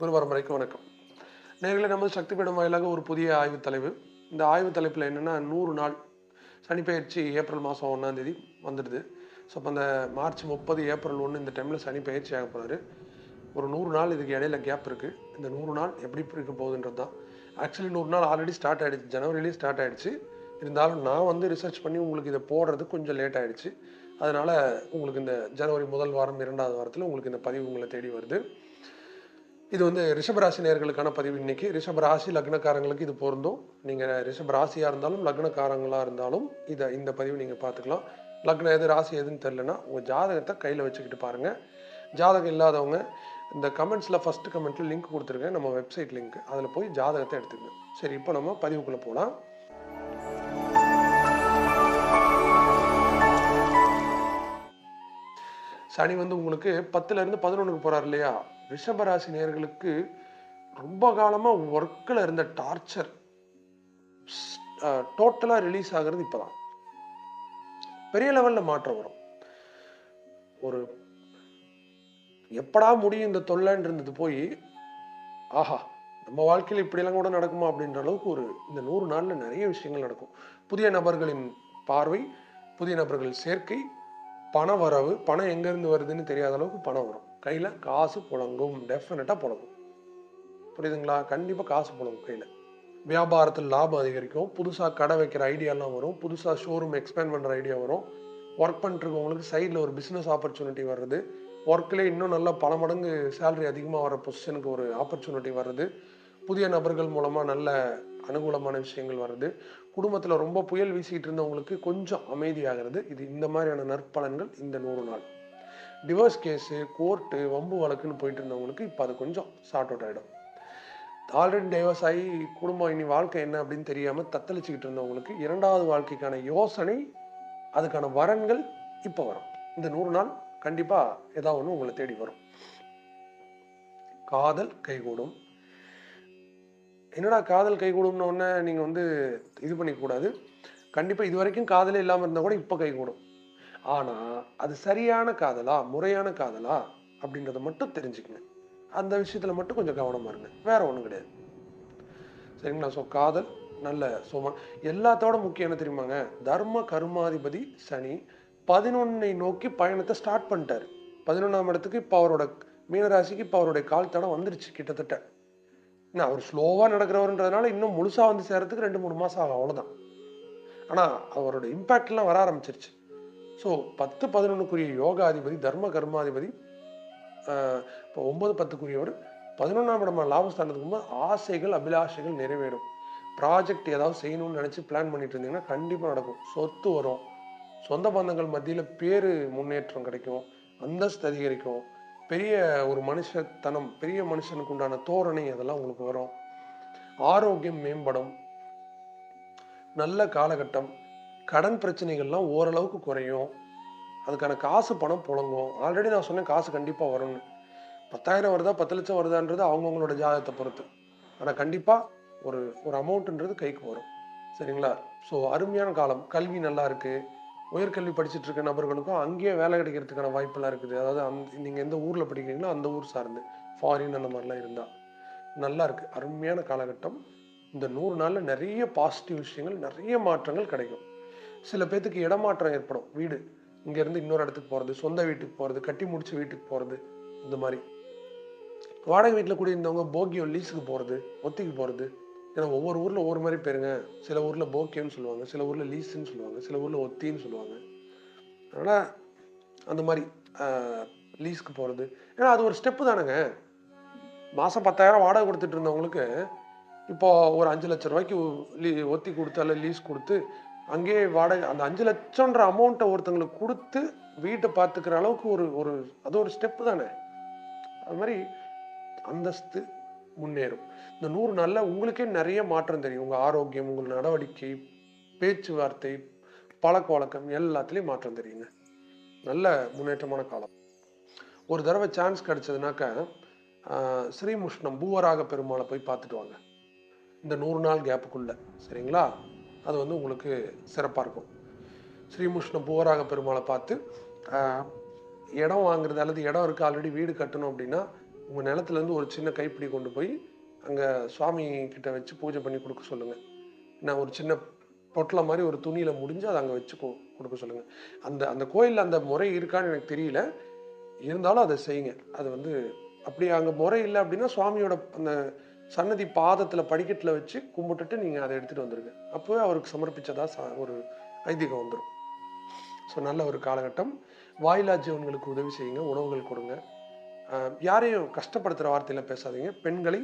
குரு பரம்பரைக்கு வணக்கம். நேர்களை நமது சக்தி பீடம் வாயிலாக ஒரு புதிய ஆய்வு தலைவு இந்த ஆய்வு தலைப்பில் என்னென்னா நூறு நாள் சனிப்பெயர்ச்சி ஏப்ரல் மாதம் ஒன்றாந்தேதி வந்துடுது. ஸோ அப்போ அந்த மார்ச் முப்பது ஏப்ரல் ஒன்று இந்த டைமில் சனி பயிற்சி ஆக போகிறாரு ஒரு நூறு நாள் இதுக்கு இடையில கேப் இருக்குது இந்த நூறு நாள் எப்படி இருக்க போகுதுன்றது தான். ஆக்சுவலி நூறு நாள் ஆல்ரெடி ஸ்டார்ட் ஆகிடுச்சு ஜனவரிலேயே ஸ்டார்ட் ஆகிடுச்சு இருந்தாலும் நான் வந்து ரிசர்ச் பண்ணி உங்களுக்கு இதை போடுறது கொஞ்சம் லேட் ஆகிடுச்சு அதனால் உங்களுக்கு இந்த ஜனவரி முதல் வாரம் இரண்டாவது வாரத்தில் உங்களுக்கு இந்த பதிவு உங்களை தேடி வருது. இது வந்து ரிஷபராசி நேர்களுக்கான பதிவு. இன்னைக்கு ரிஷபராசி லக்னக்காரங்களுக்கு இது பொருந்தும். நீங்கள் ரிஷபராசியாக இருந்தாலும் லக்னக்காரங்களாக இருந்தாலும் இதை இந்த பதிவு நீங்கள் பார்த்துக்கலாம் லக்னம் எது ராசி எதுன்னு தெரிலனா உங்கள் ஜாதகத்தை கையில் வச்சுக்கிட்டு பாருங்கள் ஜாதகம் இல்லாதவங்க இந்த கமெண்ட்ஸில் ஃபஸ்ட்டு கமெண்ட்டில் லிங்க் கொடுத்துருக்கேன் நம்ம வெப்சைட் லிங்க் அதில் போய் ஜாதகத்தை எடுத்துக்கங்க. சரி இப்போ நம்ம பதிவுக்குள்ளே போகலாம் சனி வந்து உங்களுக்கு பத்துலேருந்து பதினொன்றுக்கு போகிறார் இல்லையா? ரிஷபராசி நேர்களுக்கு ரொம்ப காலமாக ஒர்க்கில் இருந்த டார்ச்சர் டோட்டலாக ரிலீஸ் ஆகிறது இப்போதான். பெரிய லெவலில் மாற்றம் வரும். ஒரு எப்படா முடியும் இந்த தொல்லைன்னு இருந்தது போய் ஆஹா நம்ம வாழ்க்கையில் இப்படியெல்லாம் கூட நடக்குமா அப்படின்ற அளவுக்கு ஒரு இந்த நூறு நாளில் நிறைய விஷயங்கள் நடக்கும். புதிய நபர்களின் பார்வை புதிய நபர்கள் சேர்க்கை பண வரவு பணம் எங்கேருந்து வருதுன்னு தெரியாத அளவுக்கு பணம் வரும். கையில் காசு புழங்கும். டெஃபினட்டாக புழங்கும். புரியுதுங்களா? கண்டிப்பாக காசு புழங்கும் கையில். வியாபாரத்தில் லாபம் அதிகரிக்கும். புதுசாக கடை வைக்கிற ஐடியாலாம் வரும். புதுசாக ஷோரூம் எக்ஸ்பேண்ட் பண்ணுற ஐடியா வரும். ஒர்க் பண்ணிட்டுருக்கவங்களுக்கு சைடில் ஒரு பிஸ்னஸ் ஆப்பர்ச்சுனிட்டி வர்றது. ஒர்க்கில் இன்னும் நல்லா பல மடங்கு சேலரி அதிகமாக வர பொசிஷனுக்கு ஒரு ஆப்பர்ச்சுனிட்டி வருது புதிய நபர்கள் மூலமாக நல்ல அனுகூலமான விஷயங்கள் வருது குடும்பத்தில் ரொம்ப புயல் வீசிக்கிட்டு இருந்தவங்களுக்கு கொஞ்சம் அமைதியாகிறது. இது இந்த மாதிரியான நற்பலன்கள் இந்த நூறு நாள். டிவோர்ஸ் கேஸு கோர்ட்டு வம்பு வழக்குன்னு போயிட்டு இருந்தவங்களுக்கு இப்போ அது கொஞ்சம் சார்ட் அவுட் ஆகிடும் ஆல்ரெடி டைவர்ஸ் ஆகி குடும்பம் இனி வாழ்க்கை என்ன அப்படின்னு தெரியாமல் தத்தளிச்சுக்கிட்டு இருந்தவங்களுக்கு இரண்டாவது வாழ்க்கைக்கான யோசனை அதுக்கான வரன்கள் இப்போ வரும். இந்த நூறு நாள் கண்டிப்பாக ஏதாவது ஒன்று உங்களை தேடி வரும். காதல் கைகூடும். என்னடா காதல் கைகூடும்னு ஒன்று நீங்கள் வந்து இது பண்ணிக்கூடாது கண்டிப்பாக இது வரைக்கும் காதலே இல்லாமல் இருந்தால் கூட இப்போ கைகூடும். ஆனால் அது சரியான காதலா முறையான காதலா அப்படின்றத மட்டும் தெரிஞ்சுக்கங்க. அந்த விஷயத்தில் மட்டும் கொஞ்சம் கவனமாக இருங்க. வேற ஒன்றும் கிடையாது. சரிங்களா? ஸோ காதல் நல்ல சோமா. எல்லாத்தோட முக்கியம் என்ன தெரியுமாங்க? தர்ம கருமாதிபதி சனி பதினொன்னை நோக்கி பயணத்தை ஸ்டார்ட் பண்ணிட்டாரு. பதினொன்றாம் இடத்துக்கு இப்போ அவரோட மீனராசிக்கு இப்போ அவருடைய கால் தடம் வந்துருச்சு கிட்டத்தட்ட. என்ன அவர் ஸ்லோவாக நடக்கிறவர்ன்றதுனால இன்னும் முழுசாக வந்து சேர்றதுக்கு ரெண்டு மூணு மாதம் ஆகும். அவ்வளோதான் ஆனால் அவரோட இம்பேக்ட்லாம் வர ஆரம்பிச்சிருச்சு. ஸோ பத்து பதினொன்றுக்குரிய யோகாதிபதி தர்ம கர்மாதிபதி இப்போ ஒன்பது பத்துக்குரியவர் பதினொன்றாம் இடமான லாபஸ்தானத்துக்கு போது ஆசைகள் அபிலாஷைகள் நிறைவேறும். ப்ராஜெக்ட் ஏதாவது செய்யணும்னு நினச்சி பிளான் பண்ணிட்டு இருந்தீங்கன்னா கண்டிப்பாக நடக்கும். சொத்து வரும். சொந்த பந்தங்கள் மத்தியில் பேர் முன்னேற்றம் கிடைக்கும். அந்தஸ்து அதிகரிக்கும். பெரிய ஒரு மனுஷத்தனம் பெரிய மனுஷனுக்கு உண்டான தோரணை அதெல்லாம் உங்களுக்கு வரும். ஆரோக்கியம் மேம்படும். நல்ல காலகட்டம். கடன் பிரச்சனைகள்லாம் ஓரளவுக்கு குறையும். அதுக்கான காசு பணம் புழங்கும். ஆல்ரெடி நான் சொன்னேன் காசு கண்டிப்பாக வரும்னு. பத்தாயிரம் வருதா பத்து லட்சம் வருதான்றது அவங்கவுங்களோட ஜாதகத்தை பொறுத்து. ஆனால் கண்டிப்பாக ஒரு ஒரு அமௌண்ட்டுன்றது கைக்கு வரும். சரிங்களா? ஸோ அருமையான காலம். கல்வி நல்லா இருக்குது உயர்கல்வி படிச்சுட்டு இருக்க நபர்களுக்கும் அங்கேயே வேலை கிடைக்கிறதுக்கான வாய்ப்பெல்லாம் இருக்குது. அதாவது அந் நீங்கள் எந்த ஊரில் படிக்கிறீங்களோ அந்த ஊர் சார்ந்து. ஃபாரின் அந்த மாதிரிலாம் இருந்தால் நல்லா இருக்குது அருமையான காலகட்டம். இந்த நூறு நாளில் நிறைய பாசிட்டிவ் விஷயங்கள் நிறைய மாற்றங்கள் கிடைக்கும். சில பேர்த்துக்கு இடமாற்றம் ஏற்படும். வீடு இங்கேருந்து இன்னொரு இடத்துக்கு போகிறது சொந்த வீட்டுக்கு போகிறது கட்டி முடிச்ச வீட்டுக்கு போகிறது இந்த மாதிரி. வாடகை வீட்டில் குடியிருந்தவங்க போக்கியம் லீஸுக்கு போகிறது ஒத்திக்கு போகிறது ஏன்னா ஒவ்வொரு ஊரில் ஒவ்வொரு மாதிரி பேருங்க. சில ஊரில் போக்கியம்னு சொல்லுவாங்க சில ஊரில் லீஸுன்னு சொல்லுவாங்க சில ஊரில் ஒத்தின்னு சொல்லுவாங்க. அதனால் அந்த மாதிரி லீஸ்க்கு போகிறது ஏன்னா அது ஒரு ஸ்டெப்பு தானேங்க. மாதம் பத்தாயிரம் வாடகை கொடுத்துட்டு இருந்தவங்களுக்கு இப்போ ஒரு அஞ்சு லட்ச ரூபாய்க்கு லீ ஒத்தி கொடுத்து அல்ல லீஸ் கொடுத்து அங்கேயே வாடகை அந்த அஞ்சு லட்சம்ன்ற அமௌண்ட்டை ஒருத்தங்களுக்கு கொடுத்து வீட்டை பார்த்துக்கிற அளவுக்கு ஒரு ஒரு அது ஒரு ஸ்டெப்பு தானே. அது மாதிரி அந்தஸ்து முன்னேறும். இந்த நூறு நாளில் உங்களுக்கே நிறைய மாற்றம் தெரியும். உங்கள் ஆரோக்கியம் உங்கள் நடவடிக்கை பேச்சுவார்த்தை பழக்க வழக்கம் எல்லாத்துலேயும் மாற்றம் தெரியுங்க. நல்ல முன்னேற்றமான காலம். ஒரு தடவை சான்ஸ் கிடைச்சதுனாக்கா ஸ்ரீமுஷ்ணம் பூவராக பெருமாளை போய் பார்த்துட்டு வாங்க. இந்த நூறு நாள் கேப்புக்குள்ள சரிங்களா? அது வந்து உங்களுக்கு சிறப்பாக இருக்கும். ஸ்ரீமுஷ்ண பூவராக பெருமாளை பார்த்து இடம் வாங்குறது அல்லது இடம் இருக்குது ஆல்ரெடி வீடு கட்டணும் அப்படின்னா உங்கள் நிலத்துலேருந்து ஒரு சின்ன கைப்பிடி கொண்டு போய் அங்கே சுவாமி கிட்ட வச்சு பூஜை பண்ணி கொடுக்க சொல்லுங்கள் நான் ஒரு சின்ன பொட்டலை மாதிரி ஒரு துணியில் முடிஞ்சு அதை அங்கே வச்சு கொ- கொடுக்க சொல்லுங்கள் அந்த அந்த கோயிலில் அந்த முறை இருக்கான்னு எனக்கு தெரியல. இருந்தாலும் அதை செய்யுங்க. அது வந்து அப்படி அங்கே முறை இல்லை அப்படின்னா சுவாமியோட அந்த சன்னதி பாதத்தில் படிக்கட்டில் வச்சு கும்பிட்டுட்டு நீங்கள் அதை எடுத்துகிட்டு வந்துடுங்க அப்போவே அவருக்கு சமர்ப்பித்ததாக ச- ஒரு ஐதீகம் வந்துடும் ஸோ நல்ல ஒரு காலகட்டம். வாயிலா ஜீவன்களுக்கு உதவி செய்யுங்க உணவுகள் கொடுங்க. யாரையும் கஷ்டப்படுத்துகிற வார்த்தையில் பேசாதீங்க. பெண்களை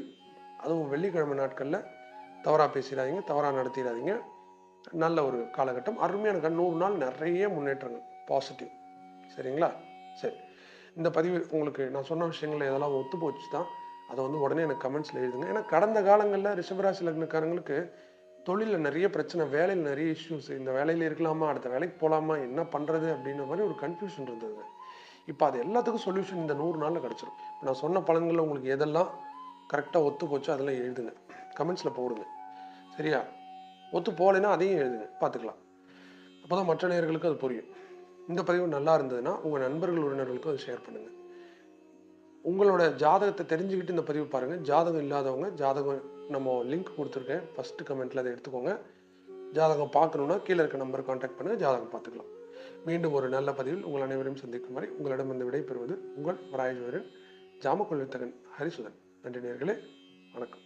அதுவும் வெள்ளிக்கிழமை நாட்களில் தவறாக பேசிடாதீங்க தவறாக நடத்திடாதீங்க. நல்ல ஒரு காலகட்டம். அருமையான கண் நூறு நாள் நிறைய முன்னேற்றங்கள் பாசிட்டிவ் சரிங்களா? சரி. இந்த பதிவு உங்களுக்கு நான் சொன்ன விஷயங்கள் எதெல்லாம் ஒத்து போச்சு தான் அதை வந்து உடனே எனக்கு கமெண்ட்ஸில் எழுதுங்க. ஏன்னா கடந்த காலங்களில் ரிஷபராசி லக்னக்காரங்களுக்கு தொழிலில் நிறைய பிரச்சனை வேலையில் நிறைய இஷ்யூஸ் இந்த வேலையில் இருக்கலாமா அடுத்த வேலைக்கு போகலாமா என்ன பண்ணுறது அப்படின்ற மாதிரி ஒரு கன்ஃபியூஷன் இருந்ததுங்க இப்போ அது எல்லாத்துக்கும் சொல்யூஷன் இந்த நூறு நாளில் கிடச்சிரும். இப்போ நான் சொன்ன பலன்களில் உங்களுக்கு எதெல்லாம் கரெக்டாக ஒத்து போச்சோ அதெல்லாம் எழுதுங்க. கமெண்ட்ஸில் போடுங்க. சரியா? ஒத்து போகலைன்னா அதையும் எழுதுங்க. பார்த்துக்கலாம். அப்போ தான் மற்ற நேயர்களுக்கு அது புரியும். இந்த பதிவு நல்லா இருந்ததுன்னா உங்கள் நண்பர்கள் உறவினர்களுக்கும் அதை ஷேர் பண்ணுங்கள் உங்களோட ஜாதகத்தை தெரிஞ்சுக்கிட்டு இந்த பதிவு பாருங்கள் ஜாதகம் இல்லாதவங்க ஜாதகம் நம்ம லிங்க் கொடுத்துருக்கேன். ஃபஸ்ட்டு கமெண்ட்டில் அதை எடுத்துக்கோங்க. ஜாதகம் பார்க்கணுன்னா கீழே இருக்க நம்பர் காண்டாக்ட் பண்ணுங்கள் ஜாதகம் பார்த்துக்கலாம். மீண்டும் ஒரு நல்ல பதிவில் உங்கள் அனைவரையும் சந்திக்கும் வரை உங்களிடம் இந்த விடை பெறுவது உங்கள் வராயஜோரன் ஜாமக்கொள்வித்தகன் ஹரிசுதன். நன்றி நேர்களே. வணக்கம்.